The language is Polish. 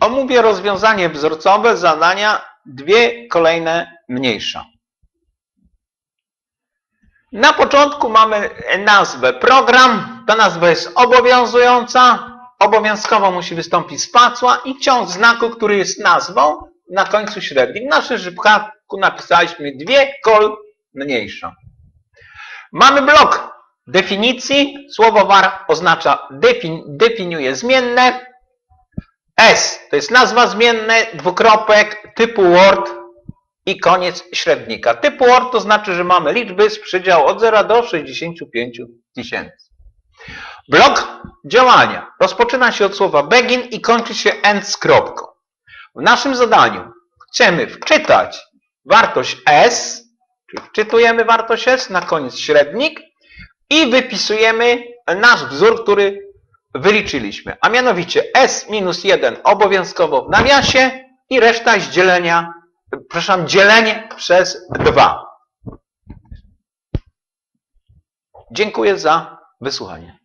Omówię rozwiązanie wzorcowe zadania dwie kolejne mniejsza. Na początku mamy nazwę program. Ta nazwa jest obowiązująca. Obowiązkowo musi wystąpić spacła i ciąg znaku, który jest nazwą, na końcu średnim. W naszym przypadku napisaliśmy dwie kol mniejsza. Mamy blok definicji. Słowo var oznacza defin, definiuje zmienne. S to jest nazwa zmienne, dwukropek, typu Word i koniec średnika. Typu Word to znaczy, że mamy liczby z przedziału od 0 do 65 tysięcy. Blok działania rozpoczyna się od słowa begin i kończy się end z kropką. W naszym zadaniu chcemy wczytać wartość S, czyli wczytujemy wartość S, na koniec średnik i wypisujemy nasz wzór, który wyliczyliśmy, a mianowicie S minus 1 obowiązkowo w nawiasie i reszta z dzielenia, przepraszam, dzielenie przez 2. Dziękuję za wysłuchanie.